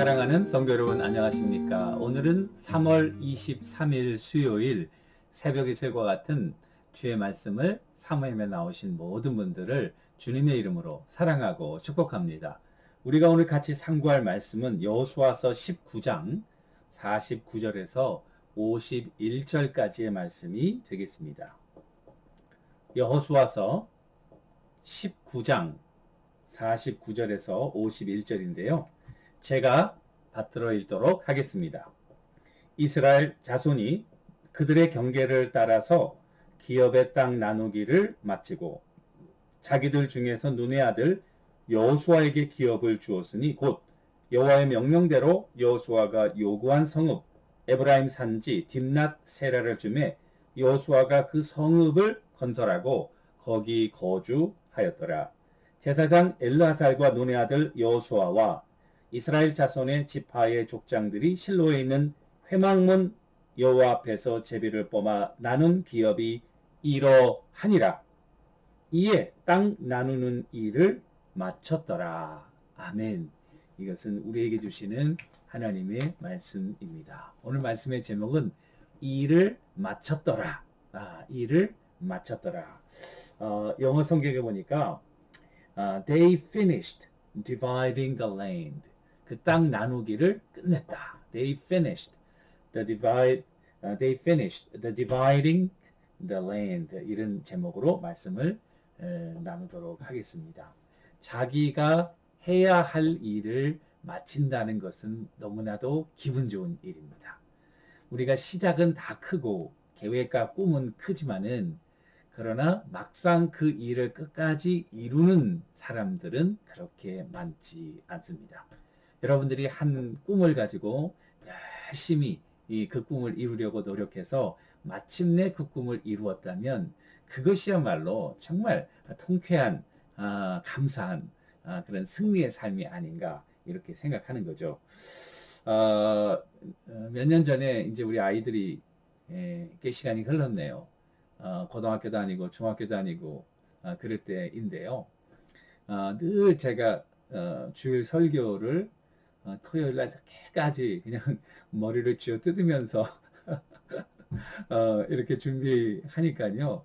사랑하는 성도 여러분 안녕하십니까? 오늘은 3월 23일 수요일 새벽 이슬과 같은 주의 말씀을 사모임에 나오신 모든 분들을 주님의 이름으로 사랑하고 축복합니다. 우리가 오늘 같이 상고할 말씀은 여호수아서 19장 49절에서 51절까지의 말씀이 되겠습니다. 여호수아서 19장 49절에서 51절인데요. 제가 받들어 읽도록 하겠습니다. 이스라엘 자손이 그들의 경계를 따라서 기업의 땅 나누기를 마치고 자기들 중에서 눈의 아들 여호수아에게 기업을 주었으니 곧 여호와의 명령대로 여호수아가 요구한 성읍 에브라임 산지 딥낫 세라를 주매 여호수아가 그 성읍을 건설하고 거기 거주하였더라. 제사장 엘르하살과 눈의 아들 여호수아와 이스라엘 자손의 지파의 족장들이 실로에 있는 회막문 여호와 앞에서 제비를 뽑아 나눈 기업이 이러하니라. 이에 땅 나누는 일을 마쳤더라. 아멘. 이것은 우리에게 주시는 하나님의 말씀입니다. 오늘 말씀의 제목은 일을 마쳤더라. 아, 일을 마쳤더라. 어, 영어 성경에 보니까 아, they finished dividing the land. 그 땅 나누기를 끝냈다. They finished the divide. uh, they finished the dividing the land. 이런 제목으로 말씀을 에, 나누도록 하겠습니다. 자기가 해야 할 일을 마친다는 것은 너무나도 기분 좋은 일입니다. 우리가 시작은 다 크고 계획과 꿈은 크지만은 그러나 막상 그 일을 끝까지 이루는 사람들은 그렇게 많지 않습니다. 여러분들이 한 꿈을 가지고 열심히 이 그 꿈을 이루려고 노력해서 마침내 그 꿈을 이루었다면 그것이야말로 정말 통쾌한 아, 감사한 아, 그런 승리의 삶이 아닌가 이렇게 생각하는 거죠. 어, 몇년 전에 이제 우리 아이들이 예, 꽤 시간이 흘렀네요. 어, 고등학교 다니고 중학교 다니고 어, 그럴 때인데요. 어, 늘 제가 어, 주일 설교를 어, 토요일 날 깨까지 그냥 머리를 쥐어 뜯으면서 어, 이렇게 준비하니까요.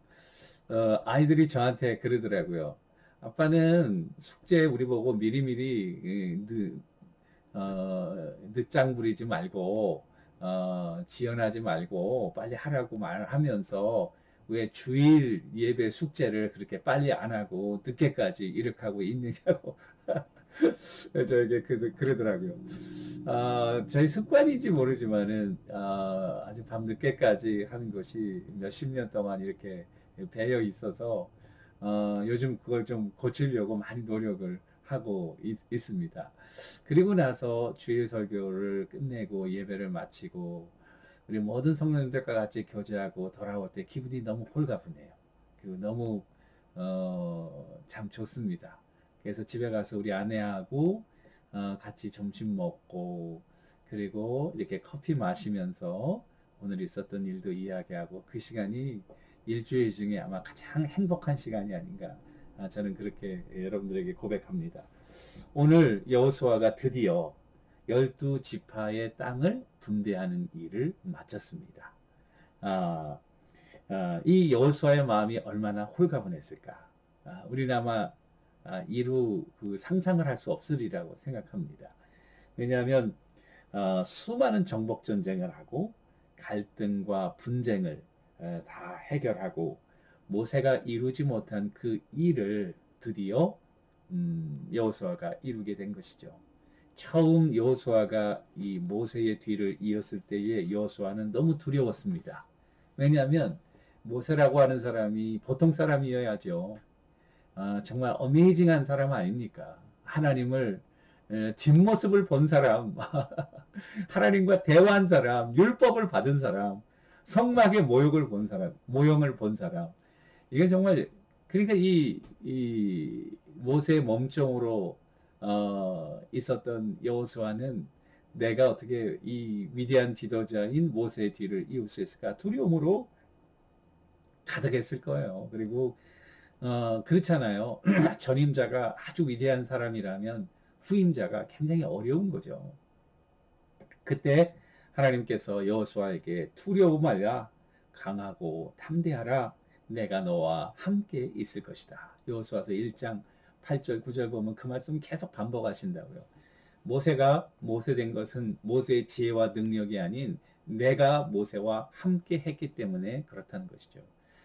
어, 아이들이 저한테 그러더라고요. 아빠는 숙제 우리 보고 미리미리 이, 늦, 어, 늦장 부리지 말고 어, 지연하지 말고 빨리 하라고 말하면서 왜 주일 예배 숙제를 그렇게 빨리 안 하고 늦게까지 하고 있느냐고 저에게 그, 그러더라고요. 어, 저희 습관인지 모르지만은 어, 아주 밤 늦게까지 하는 것이 몇십 년 동안 이렇게 배어 있어서 어, 요즘 그걸 좀 고치려고 많이 노력을 하고 있, 있습니다. 그리고 나서 주일 설교를 끝내고 예배를 마치고 우리 모든 성도님들과 같이 교제하고 돌아올 때 기분이 너무 홀가분해요. 그리고 너무 어, 참 좋습니다. 그래서 집에 가서 우리 아내하고 어, 같이 점심 먹고 그리고 이렇게 커피 마시면서 오늘 있었던 일도 이야기하고 그 시간이 일주일 중에 아마 가장 행복한 시간이 아닌가 아, 저는 그렇게 여러분들에게 고백합니다. 오늘 여호수아가 드디어 열두 지파의 땅을 분배하는 일을 마쳤습니다. 아, 아, 이 여호수아의 마음이 얼마나 홀가분했을까. 아, 우리는 아마 아, 이루 그 상상을 할 수 없으리라고 생각합니다. 왜냐하면 어, 수많은 정복 전쟁을 하고 갈등과 분쟁을 에, 다 해결하고 모세가 이루지 못한 그 일을 드디어 음, 여호수아가 이루게 된 것이죠. 처음 여호수아가 이 모세의 뒤를 이었을 때에 여호수아는 너무 두려웠습니다. 왜냐하면 모세라고 하는 사람이 보통 사람이어야죠. 아, 정말 어메이징한 사람 아닙니까? 하나님을 에, 뒷모습을 본 사람, 하나님과 대화한 사람, 율법을 받은 사람, 성막의 모욕을 본 사람, 모형을 본 사람. 이건 정말 그러니까 이, 이 모세의 몸종으로 어, 있었던 여호수아는 내가 어떻게 이 위대한 지도자인 모세의 뒤를 이을 수 있을까 두려움으로 가득했을 거예요. 그리고 어, 그렇잖아요. 전임자가 아주 위대한 사람이라면 후임자가 굉장히 어려운 거죠. 그때 하나님께서 여호수아에게 두려워 말라 강하고 탐대하라 내가 너와 함께 있을 것이다. 여호수아서 1장 8절 9절 보면 그 말씀 계속 반복하신다고요. 모세가 모세된 것은 모세의 지혜와 능력이 아닌 내가 모세와 함께 했기 때문에 그렇다는 것이죠.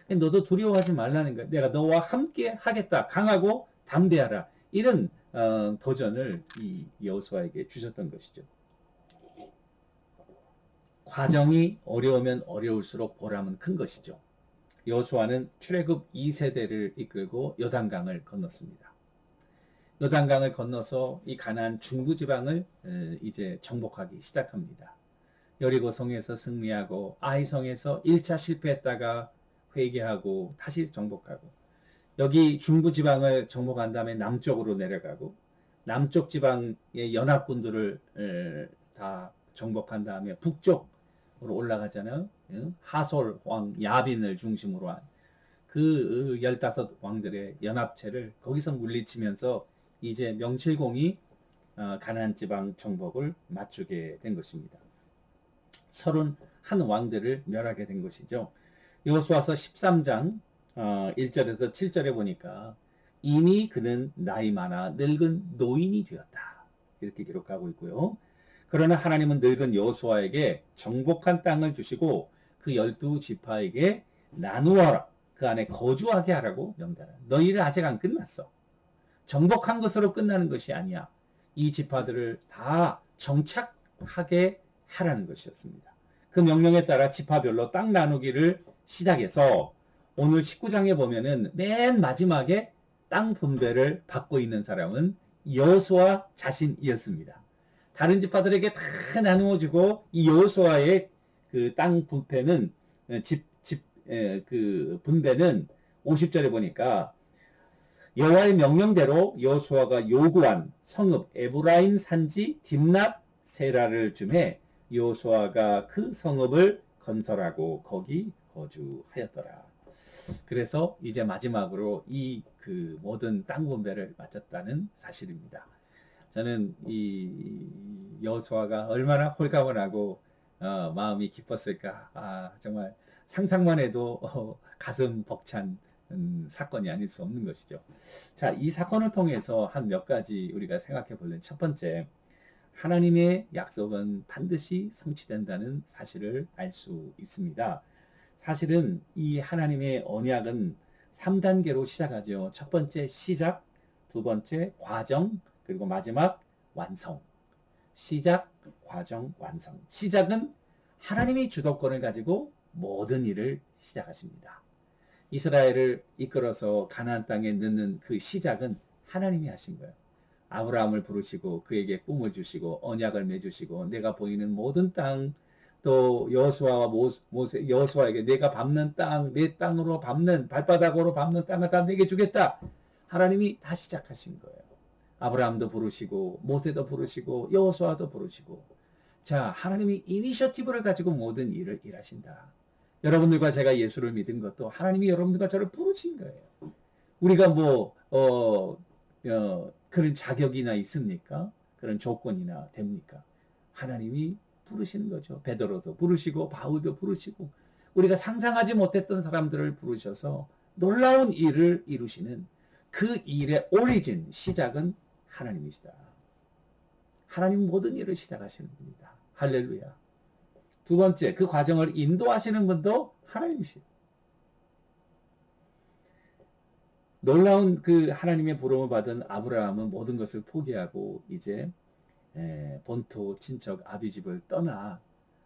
너도 두려워하지 말라는 거야. 내가 너와 함께 하겠다. 강하고 담대하라. 이런 어, 도전을 이 여호수아에게 주셨던 것이죠. 과정이 어려우면 어려울수록 보람은 큰 것이죠. 여호수아는 출애굽 2세대를 이끌고 요단강을 건넜습니다. 요단강을 건너서 이 가나안 중부 지방을 이제 정복하기 시작합니다. 여리고 성에서 승리하고 아이 성에서 1차 실패했다가 회개하고 다시 정복하고 여기 중부 지방을 정복한 다음에 남쪽으로 내려가고 남쪽 지방의 연합군들을 다 정복한 다음에 북쪽으로 올라가잖아요. 하솔 왕 야빈을 중심으로 한 그 15왕들의 연합체를 거기서 물리치면서 이제 명칠공이 어, 가나안 지방 정복을 맞추게 된 것입니다. 서른 한 왕들을 멸하게 된 것이죠. 여호수아서 13장 1절에서 어, 7절에 보니까 이미 그는 나이 많아 늙은 노인이 되었다. 이렇게 기록하고 있고요. 그러나 하나님은 늙은 여호수아에게 정복한 땅을 주시고 그 열두 지파에게 나누어라. 그 안에 거주하게 하라고 명단을. 너희를 아직 안 끝났어. 정복한 것으로 끝나는 것이 아니야. 이 지파들을 다 정착하게 하라는 것이었습니다. 그 명령에 따라 지파별로 땅 나누기를 시작해서 오늘 19장에 보면은 맨 마지막에 땅 분배를 받고 있는 사람은 여호수아 자신이었습니다. 다른 지파들에게 다 나누어지고 이 여호수아의 그 땅 분배는 집 집 그 분배는 50절에 보니까 여호와의 명령대로 여호수아가 요구한 성읍 에브라임 산지 딥납 세라를 줌해 여호수아가 그 성읍을 건설하고 거기 거주하였더라. 그래서 이제 마지막으로 이 그 모든 땅 분배를 마쳤다는 사실입니다. 저는 이 여호수아가 얼마나 홀가분하고 어, 마음이 기뻤을까. 아 정말 상상만 해도 어, 가슴 벅찬 음, 사건이 아닐 수 없는 것이죠. 자, 이 사건을 통해서 한 몇 가지 우리가 생각해 볼는 첫 번째, 하나님의 약속은 반드시 성취된다는 사실을 알 수 있습니다. 사실은 이 하나님의 언약은 3단계로 시작하죠. 첫 번째 시작, 두 번째 과정, 그리고 마지막 완성. 시작, 과정, 완성. 시작은 하나님이 주도권을 가지고 모든 일을 시작하십니다. 이스라엘을 이끌어서 가나안 땅에 넣는 그 시작은 하나님이 하신 거예요. 아브라함을 부르시고 그에게 꿈을 주시고 언약을 맺으시고 내가 보이는 모든 땅 또 여호수아와 모세 여호수아에게 내가 밟는 땅 내 땅으로 밟는 발바닥으로 밟는 땅을 다 내게 주겠다. 하나님이 다 시작하신 거예요. 아브라함도 부르시고 모세도 부르시고 여호수아도 부르시고 자 하나님이 이니셔티브를 가지고 모든 일을 일하신다. 여러분들과 제가 예수를 믿은 것도 하나님이 여러분들과 저를 부르신 거예요. 우리가 뭐 어, 어, 그런 자격이나 있습니까? 그런 조건이나 됩니까? 하나님이 부르시는 거죠. 베드로도 부르시고 바울도 부르시고 우리가 상상하지 못했던 사람들을 부르셔서 놀라운 일을 이루시는 그 일의 오리진 시작은 하나님이시다. 하나님 모든 일을 시작하시는 분이다. 할렐루야. 두 번째, 그 과정을 인도하시는 분도 하나님이시다. 놀라운 그 하나님의 부름을 받은 아브라함은 모든 것을 포기하고 이제 본토 친척 아비 집을 떠나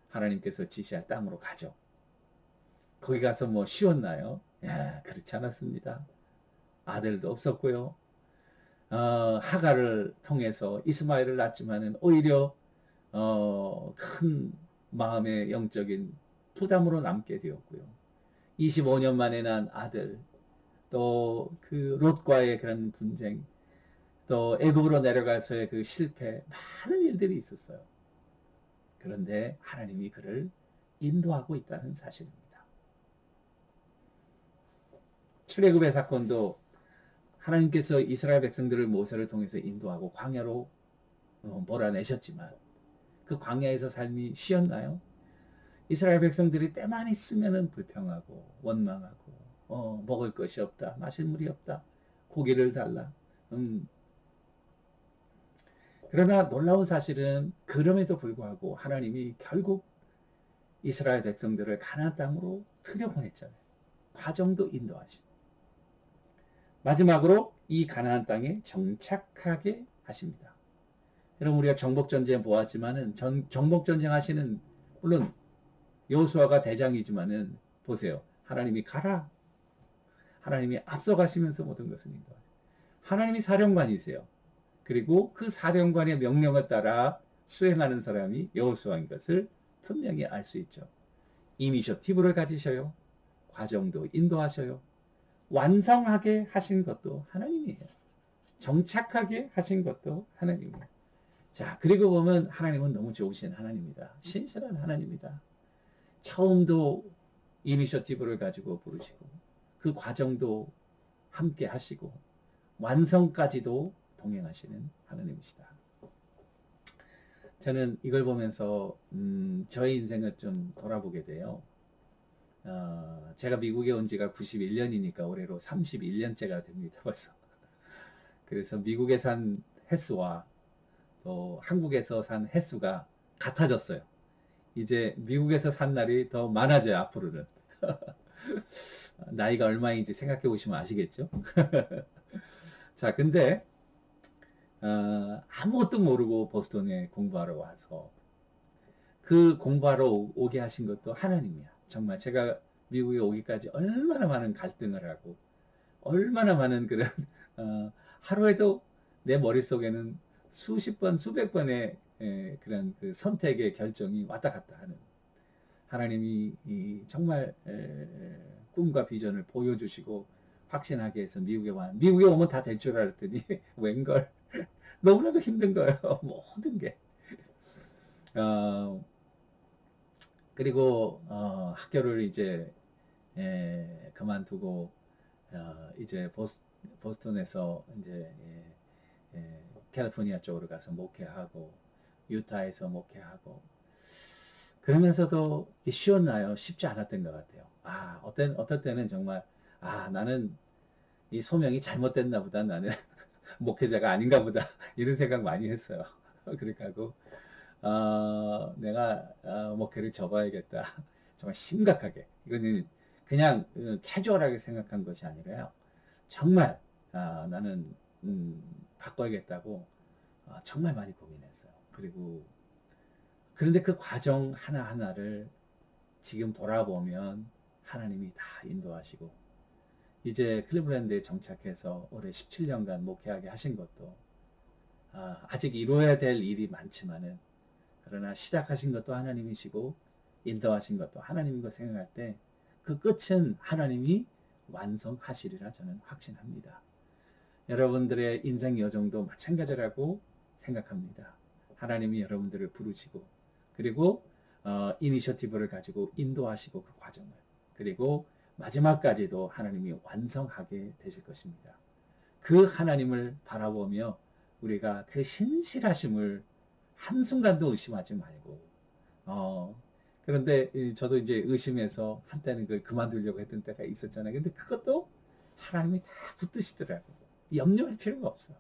하나님께서 지시할 땅으로 가죠. 거기 가서 뭐 쉬웠나요? 야, 그렇지 않았습니다. 아들도 없었고요. 어, 하가를 통해서 이스마엘을 낳지만은 오히려 어, 큰 마음의 영적인 부담으로 남게 되었고요. 25년 만에 난 아들 또 그 롯과의 그런 분쟁, 또 애굽으로 내려가서의 그 실패, 많은 일들이 있었어요. 그런데 하나님이 그를 인도하고 있다는 사실입니다. 출애굽의 사건도 하나님께서 이스라엘 백성들을 모세를 통해서 인도하고 광야로 어, 몰아내셨지만 그 광야에서 삶이 쉬었나요? 이스라엘 백성들이 때만 있으면은 불평하고 원망하고 어, 먹을 것이 없다, 마실 물이 없다, 고기를 달라. 음. 그러나 놀라운 사실은 그럼에도 불구하고 하나님이 결국 이스라엘 백성들을 가나안 땅으로 들여보냈잖아요. 과정도 인도하신. 마지막으로 이 가나안 땅에 정착하게 하십니다. 여러분 우리가 정복 전쟁 보았지만은 전, 정복 전쟁 하시는 물론 여호수아가 대장이지만은 보세요. 하나님이 가라. 하나님이 앞서가시면서 모든 것을 인도하세요. 하나님이 사령관이세요. 그리고 그 사령관의 명령을 따라 수행하는 사람이 여호수아인 것을 분명히 알 수 있죠. 이니셔티브를 가지셔요. 과정도 인도하셔요. 완성하게 하신 것도 하나님이에요. 정착하게 하신 것도 하나님이에요. 자, 그리고 보면 하나님은 너무 좋으신 하나님이다. 신실한 하나님이다. 처음도 이니셔티브를 가지고 부르시고 그 과정도 함께 하시고 완성까지도 동행하시는 하나님이시다. 저는 이걸 보면서 음, 저의 인생을 좀 돌아보게 돼요. 어, 제가 미국에 온 지가 91년이니까 올해로 31년째가 됩니다. 벌써. 그래서 미국에 산 횟수와 또 한국에서 산 횟수가 같아졌어요. 이제 미국에서 산 날이 더 많아져요, 앞으로는. 나이가 얼마인지 생각해 보시면 아시겠죠? 자, 근데, 어, 아무것도 모르고 보스턴에 공부하러 와서 그 공부하러 오- 오게 하신 것도 하나님이야. 정말 제가 미국에 오기까지 얼마나 많은 갈등을 하고, 얼마나 많은 그런, 어, 하루에도 내 머릿속에는 수십 번, 수백 번의 에, 그런 그 선택의 결정이 왔다 갔다 하는 하나님이 이 정말 에, 꿈과 비전을 보여주시고 확신하게 해서 미국에 와 미국에 오면 다 될 줄 알았더니 웬걸 너무나도 힘든 거예요 모든 게 어, 그리고 어, 학교를 이제 에, 그만두고 어, 이제 보스, 보스 턴에서 이제 예, 예, 캘리포니아 쪽으로 가서 목회하고 유타에서 목회하고 그러면서도 쉬웠나요? 쉽지 않았던 것 같아요. 아, 어떤 어떨 때는 정말 아 나는 이 소명이 잘못됐나 보다 나는 목회자가 아닌가 보다 이런 생각 많이 했어요. 하고 어, 내가 어, 목회를 접어야겠다. 정말 심각하게 이거는 그냥 어, 캐주얼하게 생각한 것이 아니라요. 정말 아, 나는 음, 바꿔야겠다고 아, 정말 많이 고민했어요. 그리고 그런데 그 과정 하나하나를 지금 돌아보면 하나님이 다 인도하시고 이제 클리블랜드에 정착해서 올해 17년간 목회하게 하신 것도 아, 아직 이루어야 될 일이 많지만은 그러나 시작하신 것도 하나님이시고 인도하신 것도 하나님인 거 생각할 때 그 끝은 하나님이 완성하시리라 저는 확신합니다. 여러분들의 인생 여정도 마찬가지라고 생각합니다. 하나님이 여러분들을 부르시고 그리고 어, 이니셔티브를 가지고 인도하시고 그 과정을 그리고 마지막까지도 하나님이 완성하게 되실 것입니다. 그 하나님을 바라보며 우리가 그 신실하심을 한순간도 의심하지 말고 어, 그런데 이 저도 이제 의심해서 한때는 그걸 그만두려고 했던 때가 있었잖아요. 근데 그것도 하나님이 다 붙드시더라고요. 염려할 필요가 없어.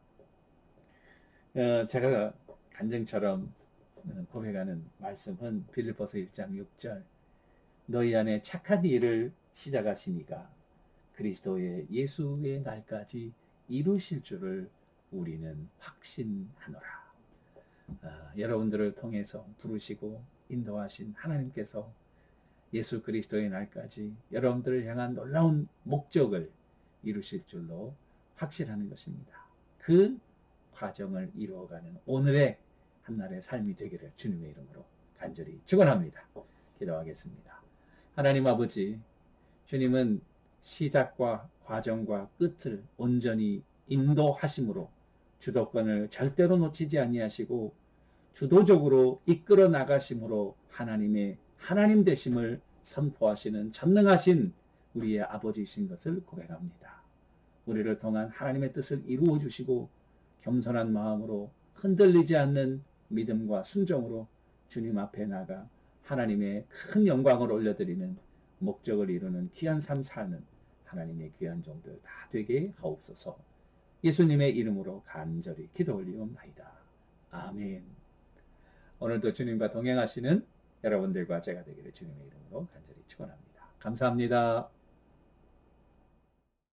어, 제가 간증처럼 어, 고백하는 말씀은 빌립보서 1장 6절 너희 안에 착한 일을 시작하시니까 그리스도의 예수의 날까지 이루실 줄을 우리는 확신하노라. 아, 여러분들을 통해서 부르시고 인도하신 하나님께서 예수 그리스도의 날까지 여러분들을 향한 놀라운 목적을 이루실 줄로 확신하는 것입니다. 그 과정을 이루어가는 오늘의 한날의 삶이 되기를 주님의 이름으로 간절히 축원합니다. 기도하겠습니다. 하나님 아버지, 주님은 시작과 과정과 끝을 온전히 인도하심으로 주도권을 절대로 놓치지 아니하시고 주도적으로 이끌어 나가심으로 하나님의 하나님 되심을 선포하시는 전능하신 우리의 아버지이신 것을 고백합니다. 우리를 통한 하나님의 뜻을 이루어 주시고 겸손한 마음으로 흔들리지 않는 믿음과 순종으로 주님 앞에 나가 하나님의 큰 영광을 올려드리는 목적을 이루는 귀한 삶 사는 하나님의 귀한 종들 다 되게 하옵소서. 예수님의 이름으로 간절히 기도 올리옵나이다. 아멘. 오늘도 주님과 동행하시는 여러분들과 제가 되기를 주님의 이름으로 간절히 축원합니다. 감사합니다.